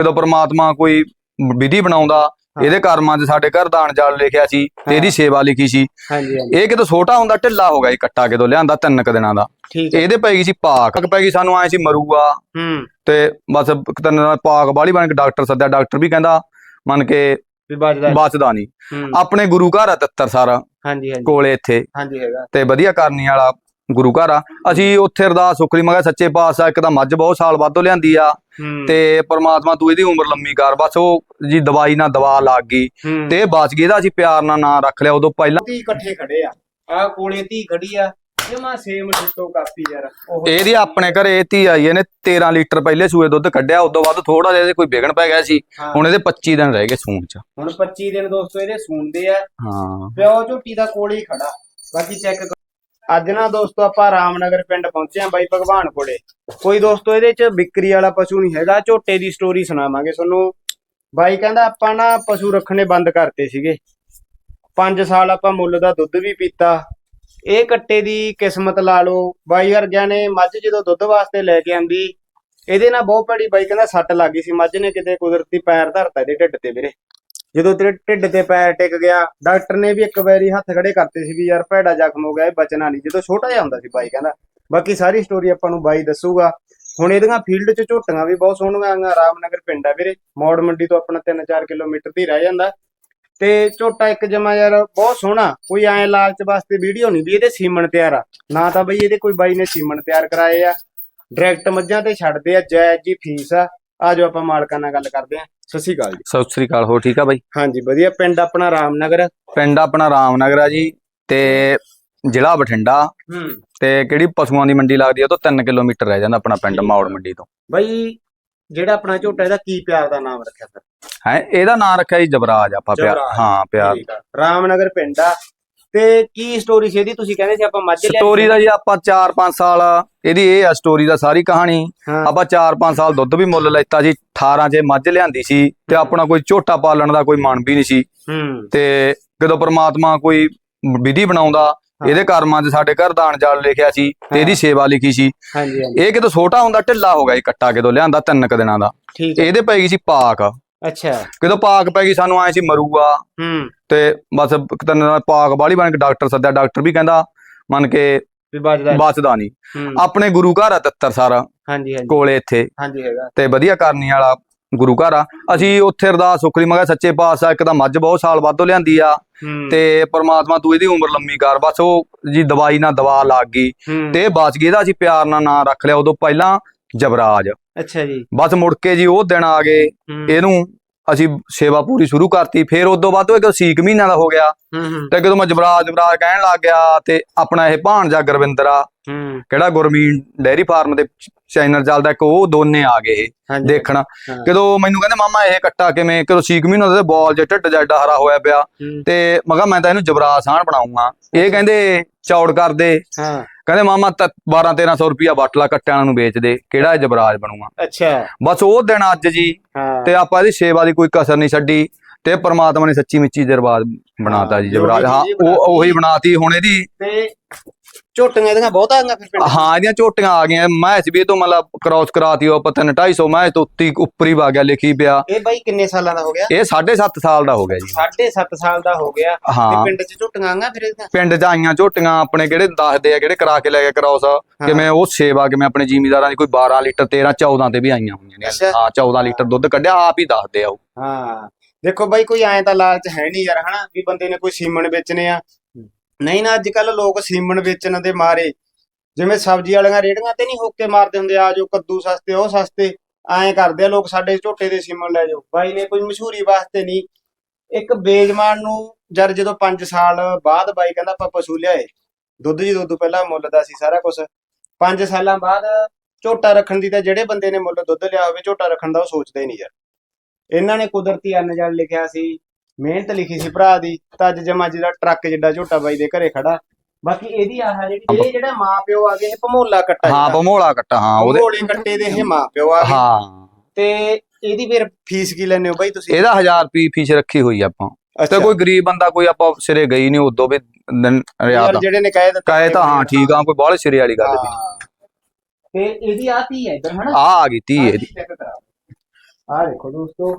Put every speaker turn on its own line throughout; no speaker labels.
ਜਦੋਂ ਪ੍ਰਮਾਤਮਾ ਕੋਈ ਵਿਧੀ ਬਣਾਉਂਦਾ ਇਹਦੇ ਕਰਮਾਂ 'ਚ ਸਾਡੇ ਘਰ ਦਾਨ ਜਾਲ ਲਿਖਿਆ ਸੀ ਤੇ ਇਹਦੀ। ਸੇਵਾ ਲਿਖੀ ਸੀ।
ਹਾਂਜੀ ਹਾਂਜੀ।
ਇਹ ਕਿਤੋਂ ਛੋਟਾ ਹੁੰਦਾ ਢਿੱਲਾ ਹੋ ਗਿਆ ਜੀ ਕੱਟਾ ਕਿਤੋਂ ਲਿਆਂਦਾ ਤਿੰਨ ਕੁ ਦਿਨਾਂ ਦਾ।
ਠੀਕ ਹੈ।
ਇਹਦੇ ਪੈ ਗਈ ਸੀ ਪਾਕ ਪੈ ਗਈ ਸਾਨੂੰ ਆਏ ਸੀ ਮਰੂਗਾ
ਹੂੰ।
ਤੇ ਬਸ ਤਿੰਨ ਦਿਨਾਂ ਪਾਕ ਬਾਲੀ ਬਣ ਕੇ ਡਾਕਟਰ ਸੱਦਿਆ ਡਾਕਟਰ ਵੀ ਕਹਿੰਦਾ ਮੰਨ ਕੇ
ਬਚਦਾ
ਨਹੀਂ। ਆਪਣੇ ਗੁਰੂ ਘਰ ਆ ਤਿੱਤਰ ਸਾਰਾ।
ਹਾਂਜੀ ਹਾਂਜੀ।
ਕੋਲੇ ਇੱਥੇ।
ਹਾਂਜੀ ਹੈਗਾ।
ਤੇ ਵਧੀਆ ਕਰਨੀ ਵਾਲਾ ਗੁਰੂ ਘਰ ਆ। ਅਸੀਂ ਉੱਥੇ ਅਰਦਾਸ ਸੁਖਰੀ ਮੈਂ ਕਿਹਾ ਸੱਚੇ ਪਾਤਸ਼ਾਹ ਇੱਕ ਤਾਂ ਮੱਝ ਬਹੁਤ ਸਾਲ ਬਾਅਦੋਂ ਲਿਆਂਦੀ ਆ ਤੇ ਪ੍ਰਮਾਤਮਾ ਤੂੰ ਇਹਦੀ ਉਮਰ ਲੰਮੀ ਕਰ। ਬਸ ਉਹ ਜੀ ਦਵਾਈ ਨਾਲ ਦਵਾ ਲੱਗ ਗਈ ਤੇ ਇਹ ਬਚ ਗਈ ਇਹਦਾ ਅਸੀਂ ਪਿਆਰ ਨਾਲ ਨਾਂ ਰੱਖ ਲਿਆ। ਉਦੋਂ ਪਹਿਲਾਂ
ਧੀ ਇਕੱਠੇ ਖੜੇ ਆ। ਆ ਕੋਲੇ ਧੀ ਖੜੀ ਆ। ਜਮਾ ਸੇਮ ਡਿੱਟੋ ਕਾਪੀ ਯਾਰ।
ਇਹਦੀ ਆਪਣੇ ਘਰੇ ਧੀ ਆਈ ਇਹਨੇ 13 ਲੀਟਰ ਪਹਿਲੇ ਸੂਏ ਦੁੱਧ ਕੱਢਿਆ ਉਦੋਂ ਬਾਅਦ ਥੋੜਾ ਜਿਹਾ ਕੋਈ ਵਿਗਣ ਪੈ ਗਿਆ ਸੀ। ਹੁਣ ਇਹਦੇ 25 ਦਿਨ ਰਹਿ ਗਏ ਸੂਣ ਚ।
ਹੁਣ 25 ਦਿਨ ਦੋਸਤੋ ਇਹਦੇ ਸੂਣਦੇ ਆ।
ਹਾਂ।
ਪਿਓ ਝੋਟੀ ਦਾ ਕੋਲੇ ਹੀ ਖੜਾ। ਬਾਕੀ ਚੈੱਕ ਅੱਜ ਨਾ ਦੋਸਤੋ ਆਪਾਂ ਰਾਮਨਗਰ ਪਿੰਡ ਪਹੁੰਚੇ ਆ ਬਾਈ ਭਗਵਾਨ ਕੋਲੇ। ਕੋਈ ਦੋਸਤੋ ਇਹਦੇ ਚ ਵਿਕਰੀ ਵਾਲਾ ਪਸ਼ੂ ਨਹੀਂ ਹੈਗਾ, ਝੋਟੇ ਦੀ ਸਟੋਰੀ ਸੁਣਾਵਾਂਗੇ ਤੁਹਾਨੂੰ। ਬਾਈ ਕਹਿੰਦਾ ਆਪਾਂ ਨਾ ਪਸ਼ੂ ਰੱਖਣੇ ਬੰਦ ਕਰਤੇ ਸੀਗੇ। 5 ਸਾਲ ਆਪਾਂ ਮੁੱਲ ਦਾ ਦੁੱਧ ਵੀ ਪੀਤਾ। ਇਹ ਕੱਟੇ ਦੀ ਕਿਸਮਤ ਲਾ ਲਓ। ਬਾਈ ਵਰਗਿਆਂ ਨੇ ਮੱਝ ਜਦੋਂ ਦੁੱਧ ਵਾਸਤੇ ਲੈ ਕੇ ਆਂਦੀ, ਇਹਦੇ ਨਾਲ ਬਹੁਤ ਭੜੀ ਬਾਈ ਕਹਿੰਦਾ ਸੱਟ ਲੱਗ ਗਈ ਸੀ। ਮੱਝ ਨੇ ਕਿਤੇ ਕੁਦਰਤੀ ਪੈਰ ਧਰਤਾ ਇਹਦੇ ਢਿੱਡ ਤੇ ਵੀਰੇ। ਜਦੋਂ ਤੇਰੇ ਢਿੱਡ ਤੇ ਪੈਰ ਟਿਕ ਗਿਆ, ਡਾਕਟਰ ਨੇ ਵੀ ਇੱਕ ਵਾਰੀ ਹੱਥ ਖੜੇ ਕਰਤੇ ਸੀ ਵੀ ਯਾਰ ਭੈੜਾ ਜ਼ਖਮ ਹੋ ਗਿਆ, ਇਹ ਬਚਣਾ ਨਹੀਂ। ਜਦੋਂ ਛੋਟਾ ਜਿਹਾ ਹੁੰਦਾ ਸੀ ਬਾਈ ਕਹਿੰਦਾ, ਬਾਕੀ ਸਾਰੀ ਸਟੋਰੀ ਆਪਾਂ ਨੂੰ ਬਾਈ ਦੱਸੂਗਾ। ਹੁਣ ਇਹਦੀਆਂ ਫੀਲਡ 'ਚ ਝੋਟੀਆਂ ਵੀ ਬਹੁਤ ਸੋਹਣੀਆਂ ਆਈਆਂ ਰਾਮਨਗਰ ਪਿੰਡ ਆ ਵੀਰੇ। ਮੌੜ ਮੰਡੀ ਤੋਂ ਆਪਣਾ 3-4 ਕਿਲੋਮੀਟਰ ਤੇ ਰਹਿ ਜਾਂਦਾ। ਤੇ ਝੋਟਾ ਇੱਕ ਜਮਾ ਯਾਰ ਬਹੁਤ ਸੋਹਣਾ, ਕੋਈ ਐ ਲਾਲਚ ਵਾਸਤੇ ਵੀਡੀਓ ਨਹੀਂ ਵੀ ਇਹਦੇ ਸੀਮਣ ਤਿਆਰ ਆ। ਨਾ ਤਾਂ ਬਈ ਇਹਦੇ ਕੋਈ ਬਾਈ ਨੇ ਸੀਮਨ ਤਿਆਰ ਕਰਾਏ ਆ। ਡਾਇਰੈਕਟ ਮੱਝਾਂ ਤੇ ਛੱਡਦੇ ਆ ਜਾਇਜ਼ ਜੀ ਫੀਸ ਆ। ਆਜੋ ਆਪਾਂ ਮਾਲਕਾਂ ਨਾਲ ਗੱਲ ਕਰਦੇ ਆ ਸਤਿ ਸ਼੍ਰੀ ਅਕਾਲ ਜੀ।
ਸਤਿ ਸ੍ਰੀ ਅਕਾਲ ਹੋ ਠੀਕ ਆ ਬਾਈ?
ਹਾਂਜੀ ਵਧੀਆ। ਪਿੰਡ ਆਪਣਾ ਰਾਮਨਗਰ?
ਪਿੰਡ ਆਪਣਾ ਰਾਮਨਗਰ ਆ ਜੀ ਤੇ ਜ਼ਿਲ੍ਹਾ ਬਠਿੰਡਾ।
ਹੂੰ।
ਤੇ ਕਿਹੜੀ ਪਸ਼ੂਆਂ ਦੀ ਮੰਡੀ ਲੱਗਦੀ ਆ ਉਹ ਤੋਂ 3 ਕਿਲੋਮੀਟਰ ਰਹਿ ਜਾਂਦਾ ਆਪਣਾ ਪਿੰਡ ਮੌੜ ਮੰਡੀ ਤੋਂ।
ਬਈ ਜਿਹੜਾ ਆਪਣਾ ਝੋਟਾ ਇਹਦਾ ਕੀ ਪਿਆਰ ਦਾ ਨਾਮ ਰੱਖਿਆ ਫਿਰ
ਹੈ ਇਹਦਾ ਨਾਂ ਰੱਖਿਆ ਜੀ ਜਬਰਾਜ ਆਪਾਂ ਪਿਆਰ
ਜਬਰਾਜ।
ਹਾਂ ਪਿਆਰ।
ਠੀਕ ਆ। ਰਾਮਨਗਰ ਪਿੰਡ ਆ। ਤੇ ਕੀ ਸਟੋਰੀ ਸੀ ਇਹਦੀ? ਤੁਸੀਂ ਕਹਿੰਦੇ ਸੀ ਆਪਾਂ ਮੱਝ ਲਿਆਂਦੀ
ਸਟੋਰੀ ਦਾ ਜੀ ਆਪਾਂ 4-5 ਸਾਲ ਇਹਦੀ ਇਹ ਆ ਸਟੋਰੀ ਦਾ ਸਾਰੀ ਕਹਾਣੀ।
ਹਾਂ।
ਆਪਾਂ 4-5 ਸਾਲ ਦੁੱਧ ਵੀ ਮੁੱਲ ਲੈਤਾ ਜੀ 18 ਚ ਮੱਝ ਲਿਆਂਦੀ ਸੀ ਤੇ ਆਪਣਾ ਕੋਈ ਝੋਟਾ ਪਾਲਣ ਦਾ ਕੋਈ ਮਨ ਵੀ ਨਹੀਂ ਸੀ।
ਹੂੰ।
ਤੇ ਜਦੋਂ ਪ੍ਰਮਾਤਮਾ ਕੋਈ ਵਿਧੀ ਬਣਾਉਂਦਾ ਇਹਦੇ ਕਰਮਾਂ 'ਚ ਸਾਡੇ ਘਰ ਦਾਨ ਜਾਲ ਲਿਖਿਆ ਸੀ ਤੇ ਇਹਦੀ ਸੇਵਾ ਲਿਖੀ ਸੀ।
ਹਾਂਜੀ ਹਾਂਜੀ।
ਇਹ ਕਿਤੋਂ ਛੋਟਾ ਹੁੰਦਾ ਢਿੱਲਾ ਹੋ ਗਿਆ ਜੀ ਕੱਟਾ ਕਿਤੋਂ ਲਿਆਂਦਾ ਤਿੰਨ ਕੁ ਦਿਨਾਂ ਦਾ।
ਠੀਕ ਹੈ।
ਇਹਦੇ ਪੈ ਗਈ ਸੀ ਪਾਕ।
ਅੱਛਾ।
ਕਿਤੋਂ ਪਾਕ ਪੈ ਗਈ ਸਾਨੂੰ ਆਏ ਸੀ ਮਰੂਗਾ
ਹੂੰ।
ਤੇ ਬਸ ਤਿੰਨ ਪਾਕ ਬਾਲੀ ਬਣ ਕੇ ਡਾਕਟਰ ਸੱਦਿਆ ਡਾਕਟਰ ਵੀ ਕਹਿੰਦਾ ਮੰਨ ਕੇ
ਬਚਦਾ
ਬਚਦਾ ਨਹੀਂ। ਆਪਣੇ ਗੁਰੂ ਘਰ ਆ ਤਿੱਤਰ ਸਾਰਾ
ਹਾਂਜੀ ਹਾਂਜੀ।
ਕੋਲੇ ਇੱਥੇ।
ਹਾਂਜੀ ਹੈਗਾ।
ਤੇ ਵਧੀਆ ਕਰਨੀ ਵਾਲਾ ਗੁਰੂ ਘਰ ਆ। ਅਸੀਂ ਉੱਥੇ ਅਰਦਾਸ ਸੁਖਰੀ ਮੈਂ ਕਿਹਾ ਸੱਚੇ ਪਾਤਸ਼ਾਹ ਇੱਕ ਤਾਂ ਮੱਝ ਬਹੁਤ ਸਾਲ ਬਾਅਦੋਂ ਲਿਆਂਦੀ ਆ। ਤੇ ਪ੍ਰਮਾਤਮਾ ਤੂੰ ਇਹਦੀ ਉਮਰ ਲੰਮੀ ਕਰ ਬਸ ਉਹ ਜੀ ਦਵਾਈ ਨਾਲ ਦਵਾ ਲੱਗ ਗਈ। ਤੇ ਬਚ ਗਈ ਇਹਦਾ ਅਸੀਂ ਪਿਆਰ ਨਾਲ ਨਾਂ ਰੱਖ ਲਿਆ। ਉਦੋਂ ਪਹਿਲਾਂ ਜਬਰਾਜ।
ਅੱਛਾ ਜੀ।
ਬਸ ਮੁੜ ਕੇ ਜੀ ਉਹ ਦਿਨ ਆ ਗਏ ਇਹਨੂੰ ਅਸੀਂ ਸੇਵਾ ਪੂਰੀ ਸ਼ੁਰੂ ਕਰਤੀ ਫਿਰ ਉਦੋਂ ਬਾਅਦ ਉਹ ਇੱਕ ਸੀਕ ਮਹੀਨਾ ਦਾ ਹੋ ਗਿਆ। ਤੇ ਜਦੋਂ ਮੈਂ ਜਬਰਾਜ ਜਬਰਾਜ ਕਹਿਣ ਲੱਗ ਗਿਆ ਤੇ ਆਪਣਾ ਇਹ ਭਾਣਜਾ ਗੁਰਵਿੰਦਰ ਆ ਕਿਹੜਾ ਗੁਰਮੀਨ ਡੈਰੀ ਫਾਰਮ ਦੇ ਚੈਨਲ ਚੱਲਦਾ ਇੱਕ ਉਹ ਦੋਨੇ ਆ ਗਏ ਦੇਖਣ। ਕਦੋਂ ਮੈਨੂੰ ਕਹਿੰਦੇ ਮਾਮਾ ਇਹ ਕੱਟਾ ਕਿਵੇਂ? ਕਦੋਂ ਸੀਕ ਮਹੀਨਾ ਦਾ ਬਾਲ ਜਿਹਾ ਢਿੱਡ ਜਿਹਾ ਹਰਾ ਹੋਇਆ ਪਿਆ। ਤੇ ਮੈਂ ਕਿਹਾ ਮੈਂ ਤਾਂ ਇਹਨੂੰ ਜਬਰਾਜ ਸਾਹਣ ਬਣਾਉਂਗਾ ਇਹ ਕਹਿੰਦੇ ਚੌੜ ਕਰਦੇ
ਹਾਂ।
ਕਹਿੰਦੇ ਮਾਮਾ 12 1300 ਰੁਪਿਆ ਬਾਟਲਾ ਕੱਟਿਆਂ ਨੂੰ ਵੇਚ ਦੇ ਕਿਹੜਾ ਜਬਰਾਜ ਬਣੂਗਾ?
ਅੱਛਾ।
ਬਸ ਉਹ ਦਿਨ ਅੱਜ ਜੀ ਤੇ ਆਪਾਂ ਇਹਦੀ ਸੇਵਾ ਦੀ ਕੋਈ ਕਸਰ ਨਹੀਂ ਛੱਡੀ ਤੇ ਪ੍ਰਮਾਤਮਾ ਨੇ ਸੱਚੀ ਮਿੱਚੀ ਦਰਬਾਰ ਬਣਾਤਾ ਜੀ
ਹਾਂ,
ਜਬਰਾਜ ਹਾਂ
ਉਹੀ
ਉਹ ਬਣਾਤੀ ਹੁਣ ਇਹਦੀ।
ਤੇ ਝੋਟੀਆਂ ਇਹਦੀਆਂ ਬਹੁਤ ਆਈਆਂ ਫਿਰ ਪਿੰਡ।
ਹਾਂ ਇਹਦੀਆਂ ਝੋਟੀਆਂ ਆ ਗਈਆਂ। ਮੈਚ ਵੀ ਤੋਂ ਮਤਲਬ ਕ੍ਰਾਸ ਕਰਾਤੀ ਉਹ ਆਪਾਂ 3 250 ਮੈਚ ਤੋਂ ਉੱਤੀ ਉੱਪਰ ਹੀ ਵਾ ਗਿਆ ਲਿਖੀ ਪਿਆ।
ਇਹ ਬਾਈ ਕਿੰਨੇ ਸਾਲਾਂ ਦਾ ਹੋ ਗਿਆ?
ਇਹ 7.5 ਸਾਲ ਦਾ ਹੋ ਗਿਆ ਜੀ।
7.5 ਸਾਲ ਦਾ ਹੋ ਗਿਆ। ਤੇ
ਹਾਂ।
ਪਿੰਡ 'ਚ ਝੋਟੀਆਂ ਆਈਆਂ ਫਿਰ ਇਹਦੀਆਂ?
ਪਿੰਡ ਚ ਆਈਆਂ ਝੋਟੀਆਂ ਆਪਣੇ ਕਿਹੜੇ ਦੱਸਦੇ ਆ ਕਿਹੜੇ ਕਰਾ ਕੇ ਲੈ ਕੇ ਕ੍ਰਾਸ ਕਿਵੇਂ ਉਹ ਸੇਵਾ ਕਿਵੇਂ ਆਪਣੇ ਜ਼ਿਮੀਦਾਰਾਂ ਦੀ ਕੋਈ 12 ਲੀਟਰ 13 14 ਤੇ ਵੀ ਆਈਆਂ ਹੋਈਆਂ ਨੇ। ਹਾਂ 14 ਲੀਟਰ ਦੁੱਧ ਕੱਢਿਆ ਆਪ ਹੀ ਦੱਸਦੇ ਆ ਉਹ।
ਹਾਂ। ਦੇਖੋ ਬਾਈ, ਕੋਈ ਐਂ ਤਾਂ ਲਾਲਚ ਹੈ ਨਹੀਂ ਯਾਰ, ਹਨਾ, ਵੀ ਬੰਦੇ ਨੇ ਕੋਈ ਸੀਮਣ ਵੇਚਣੇ ਆ। ਨਹੀਂ ਨਾ ਅੱਜ ਕੱਲ ਲੋਕ ਸੀਮਣ ਵੇਚਣ ਦੇ ਮਾਰੇ। ਜਿਵੇਂ ਸਬਜ਼ੀ ਵਾਲੀਆਂ ਰੇੜੀਆਂ ਤੇ ਨਹੀਂ ਹੋਕੇ ਮਾਰਦੇ ਹੁੰਦੇ, ਆ ਜੋ ਕੱਦੂ ਸਸਤੇ, ਉਹ ਸਸਤੇ। ਐਂ ਕਰਦੇ ਆ ਲੋਕ ਸਾਡੇ ਝੋਟੇ ਦੇ ਸੀਮਣ ਲੈ ਜਾਓ। ਬਾਈ ਨੇ ਕੋਈ ਮਸ਼ਹੂਰੀ ਵਾਸਤੇ ਨਹੀਂ ਇੱਕ ਬੇਜਮਾਨ ਨੂੰ ਜਦ ਜਦੋਂ 5 ਸਾਲ ਬਾਅਦ ਬਾਈ ਕਹਿੰਦਾ ਆਪਾਂ ਪਸ਼ੂ ਲਿਆਏ, ਦੁੱਧ ਜੀ ਦੁੱਧ ਪਹਿਲਾਂ ਮੁੱਲ ਦਾ ਸੀ ਸਾਰਾ ਕੁਝ 5 ਸਾਲਾਂ ਬਾਅਦ ਝੋਟਾ ਰੱਖਣ ਦੀ ਤਾਂ ਜਿਹੜੇ ਬੰਦੇ ਨੇ ਮੁੱਲ ਦੁੱਧ ਲਿਆ ਹੋਵੇ, ਝੋਟਾ ਰੱਖਣ ਦਾ ਉਹ ਸੋਚਦਾ ਹੀ ਨਹੀਂ ਯਾਰ। ਇਹਨਾਂ ਨੇ ਕੁਦਰਤੀ ਅਨਜਲ ਲਿਖਿਆ ਸੀ ਮਿਹਨਤ ਲਿਖੀ ਸੀ ਭਰਾ ਦੀ ਤਾਂ ਅੱਜ ਜਮਾ ਜਿਹੜਾ ਟਰੱਕ ਜਿੱਡਾ ਝੋਟਾ ਬਾਈ ਦੇ ਘਰੇ ਖੜਾ। ਬਾਕੀ ਇਹਦੀ ਆਹ ਜਿਹੜੀ ਇਹ ਜਿਹੜਾ ਮਾਂ ਪਿਓ ਆ ਗਏ ਇਹ ਭਮੋਲਾ ਕੱਟਾ
ਹਾਂ। ਭਮੋਲਾ ਕੱਟਾ ਹਾਂ ਉਹਦੇ
ਭਮੋਲੇ ਕੱਟੇ ਦੇ ਇਹ ਮਾਂ ਪਿਓ ਆ ਗਏ।
ਹਾਂ।
ਤੇ ਇਹਦੀ ਫਿਰ ਫੀਸ ਕੀ ਲੈਣੇ ਹੋ ਬਾਈ ਤੁਸੀਂ?
ਇਹਦਾ 1000 ਰੁਪਏ ਫੀਸ ਰੱਖੀ ਹੋਈ ਆ ਆਪਾਂ। ਤੇ ਕੋਈ ਗਰੀਬ ਬੰਦਾ ਕੋਈ ਆਪਾਂ ਸਿਰੇ ਗਈ ਨਹੀਂ ਉਦੋਂ ਵੀ ਦਿਨ ਰਿਆ
ਯਾਰ
ਦਾ
ਜਿਹੜੇ ਨੇ ਕਹੇ ਦਿੱਤਾ
ਕਹੇ ਤਾਂ ਹਾਂ ਠੀਕ ਆ ਕੋਈ ਬਾਹਲੇ ਸਿਰੇ ਵਾਲੀ ਗੱਲ ਵੀ।
ਤੇ ਇਹਦੀ ਆਤੀ ਹੈ ਇਧਰ ਹਨਾ?
ਆ ਆ ਗਈ ਤੀ ਇਹਦੀ।
ਆਹ ਦੇਖੋ ਦੋਸਤੋ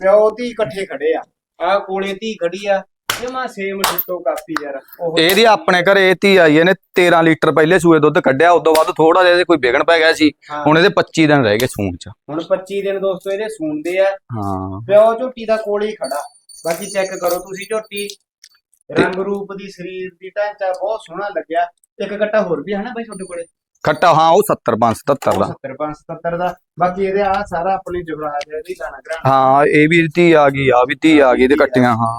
ਪਿਓ ਧੀ ਇਕੱਠੇ ਖੜੇ ਆ। ਆਹ ਕੋਲੇ ਧੀ ਖੜੀ ਆ ਜਮਾ ਸੇਮ ਡਿੱਟੋ ਕਾਪੀ ਯਾਰ। ਉਹ
ਇਹਦੀ ਆਪਣੇ ਘਰੇ ਧੀ ਆਈ ਇਹਨੇ 13 ਲੀਟਰ ਪਹਿਲੇ ਸੂਏ ਦੁੱਧ ਕੱਢਿਆ ਉਦੋਂ ਬਾਅਦ ਥੋੜਾ ਜਿਹਾ ਇਹਦੇ ਕੋਈ ਵਿਗਣ ਪੈ ਗਿਆ ਸੀ।
ਹਾਂ।
ਹੁਣ ਇਹਦੇ 25 ਦਿਨ ਰਹਿ ਗਏ ਸੂਣ ਚ।
ਹੁਣ 25 ਦਿਨ ਦੋਸਤੋ ਇਹਦੇ ਸੂਣਦੇ ਆ।
ਹਾਂ।
ਪਿਓ ਝੋਟੀ ਦਾ ਕੋਲੇ ਹੀ ਖੜਾ। ਬਾਕੀ ਚੈੱਕ ਕਰੋ ਤੁਸੀਂ ਝੋਟੀ। ਰੰਗ ਰੂਪ ਦੀ ਸਰੀਰ ਦੀ ਢਾਂਚਾ ਬਹੁਤ ਸੋਹਣਾ ਲੱਗਿਆ। ਇੱਕ ਕੱਟਾ ਹੋਰ ਵੀ ਹੈ ਨਾ ਬਾਈ ਤੁਹਾਡੇ ਕੋਲੇ?
ਖੱਟਾ ਹਾਂ ਉਹ 70 577 ਦਾ।
70 577 ਦਾ। ਬਾਕੀ ਇਹਦੇ ਆ ਸਾਰਾ ਆਪਣੀ ਜੁਗਰਾਜ ਹੈ ਇਹਦੀ ਦਾਣਾ ਗ੍ਰਾਂ
ਹਾਂ ਇਹ ਵੀ ਧੀ ਆ ਗਈ ਆ ਵੀ ਧੀ ਆ ਗਈ ਇਹਦੇ ਕੱਟੀਆਂ ਹਾਂ।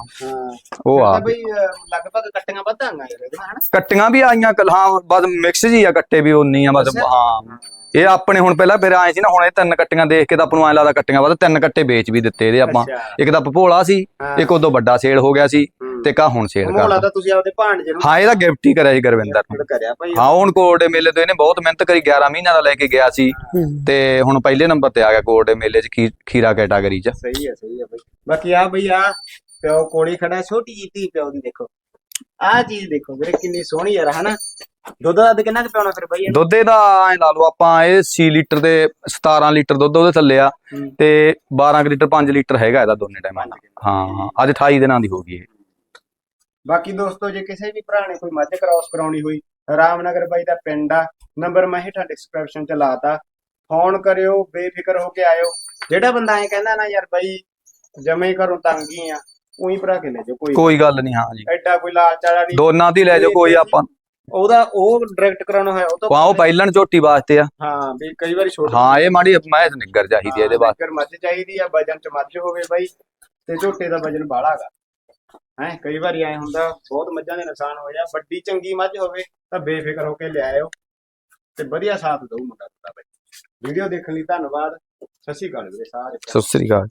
ਉਹ ਆ
ਤਾਂ ਬਈ ਲਗਭਗ ਕੱਟੀਆਂ ਇਹਦੇ। ਹਨਾ
ਕੱਟੀਆਂ ਵੀ ਆਈਆਂ ਕਲ ਹਾਂ ਬਸ ਮਿਕਸ ਜੀ ਆ ਕੱਟੇ ਵੀ ਉਨੀ ਆ ਬਸ। ਹਾਂ। ਇਹ ਆਪਣੇ ਹੁਣ ਪਹਿਲਾਂ ਫਿਰ ਆਏ ਸੀ ਨਾ ਹੁਣ ਇਹ ਤਿੰਨ ਕੱਟੀਆਂ ਦੇਖ ਕੇ ਤਾਂ ਆਪਾਂ ਨੂੰ ਐਂ ਲੱਗਦਾ ਕੱਟੀਆਂ ਵੱਧ ਤਿੰਨ ਕੱਟੇ ਵੇਚ ਵੀ ਦਿੱਤੇ ਇਹਦੇ ਆਪਾਂ। ਇੱਕ ਤਾਂ ਭਪੋਲਾ ਸੀ। ਇੱਕ ਉਦੋਂ ਵੱਡਾ ਸੇਲ ਹੋ ਗਿਆ ਸੀ। ਤੇ ਕਾ ਹੁਣ ਸੇਲ
ਮੋਲਾ
ਕਰਦਾ।
ਤਾਂ ਤੁਸੀਂ ਆਪਦੇ ਭਾਣਜੇ ਨੂੰ
ਹਾਂ ਇਹਦਾ ਗਿਫਟ ਹੀ ਕਰਿਆ ਜੀ ਗੁਰਵਿੰਦਰ ਨੂੰ।
gift ਕਰਿਆ ਭਾਈ।
ਹਾਂ ਹੁਣ ਕੋਰਟ ਮੇਲੇ ਤੋਂ ਇਹਨੇ ਬਹੁਤ ਮਿਹਨਤ ਕਰੀ 11 ਮਹੀਨਿਆਂ ਦਾ ਲੈ ਕੇ ਗਿਆ ਸੀ। ਤੇ ਹੁਣ ਪਹਿਲੇ ਨੰਬਰ ਤੇ ਆ ਗਿਆ ਕੋਰਟ ਮੇਲੇ ਚ ਖੀਰਾ ਕੈਟਾਗਰੀ ਚ।
ਸਹੀ ਹੈ ਸਹੀ ਹੈ ਬਈ ਬਾਕੀ ਆ ਬਈ ਆ ਪਿਓ ਕੋਲੀ ਖੜਾ ਛੋਟੀ ਜਿਹੀ ਧੀ ਪਿਓ ਦੀ ਦੇਖੋ। ਆ ਚੀਜ਼ ਦੇਖੋ ਵੀਰੇ ਕਿੰਨੀ ਸੋਹਣੀ ਯਾਰ ਹਨਾ? ਦੁੱਧ ਦਾ ਕਿੰਨਾ ਕੁ ਪਿਆਉਣਾ ਫਿਰ ਬਈ?
ਦੁੱਧ ਇਹਦਾ ਐ ਲਾ ਲਓ ਆਪਾਂ ਇਹ 6 ਲੀਟਰ ਤੇ 17 ਲੀਟਰ ਦੁੱਧ ਉਹਦੇ ਥੱਲੇ ਆ। ਤੇ 12 ਕੁ ਲੀਟਰ 5 ਲੀਟਰ ਹੈਗਾ ਇਹਦਾ ਦੋਨੇ ਟਾਈਮਾਂ ਦਾ ਹਾਂ ਹਾਂ ਅੱਜ 28 ਦਿਨਾਂ ਦੀ ਹੋ ਗਈ ਇਹ।
ਬਾਕੀ ਦੋਸਤੋ ਜੇ ਕਿਸੇ ਵੀ ਭਰਾ ਨੇ ਕੋਈ ਮੱਝ ਕ੍ਰਾਸ ਕਰਾਉਣੀ ਹੋਈ ਰਾਮਨਗਰ ਬਾਈ ਦਾ ਪਿੰਡ ਆ ਨੰਬਰ ਮੈਂ ਹੇਠਾਂ ਡਿਸਕ੍ਰਿਪਸ਼ਨ ਚ ਲਾਤਾ। ਫੋਨ ਕਰਿਓ ਬੇਫਿਕਰ ਹੋ ਕੇ ਆਇਓ। ਜਿਹੜਾ ਬੰਦਾ ਐ ਕਹਿੰਦਾ ਨਾ ਯਾਰ ਬਾਈ ਜਮੇ ਘਰੋਂ ਤੰਗੀ ਆ ਉਹੀ ਭਰਾ ਕੇ ਲੈ ਜਾਓ ਕੋਈ
ਕੋਈ ਗੱਲ ਨਹੀਂ ਹਾਂ ਜੀ।
ਐਡਾ ਕੋਈ ਲਾਲਚ ਵਾਲਾ ਨਹੀਂ।
ਦੋਨਾਂ ਦੀ ਲੈ ਜਾਓ ਕੋਈ ਆਪਾਂ
ਉਹਦਾ ਉਹ ਡਾਇਰੈਕਟ ਕਰਾਉਣਾ ਹੋਇਆ ਉਹ ਤੋਂ
ਵਾਹ ਉਹ ਪਹਿਲਣ ਝੋਟੀ ਵਾਸਤੇ ਆ।
ਹਾਂ ਵੀ ਕਈ ਵਾਰੀ ਛੋਟਾ
ਹਾਂ ਇਹ ਮਾੜੀ ਮੈਂ ਨਿੱਗਰ ਚਾਹੀਦੀ ਇਹਦੇ ਵਾਸਤੇ।
ਅਗਰ ਮੱਝ ਚਾਹੀਦੀ ਆ ਵਜਨ ਚ ਮੱਝ ਹੋਵੇ ਬਾਈ ਤੇ ਝੋਟੇ ਦਾ ਵਜਨ ਬਾਹਲਾਗਾ ਹੈ, ਕਈ ਵਾਰੀ ਐ ਹੁੰਦਾ, ਬਹੁਤ ਮੱਝਾਂ ਦੇ ਨੁਕਸਾਨ ਹੋਇਆ ਵੱਡੀ ਚੰਗੀ ਮੱਝ ਹੋਵੇ ਤਾਂ ਬੇਫਿਕਰ ਹੋ ਕੇ ਲਿਆਇਓ ਤੇ ਵਧੀਆ ਸਾਥ ਦਊ ਮੁੰਡਾ ਤੁਹਾਡਾ ਬਾਈ। ਵੀਡੀਓ ਦੇਖਣ ਲਈ ਧੰਨਵਾਦ, ਸਤਿ ਸ਼੍ਰੀ ਅਕਾਲ ਵੀਰੇ, ਸਾਰੇ
ਸਤਿ ਸ੍ਰੀ ਅਕਾਲ।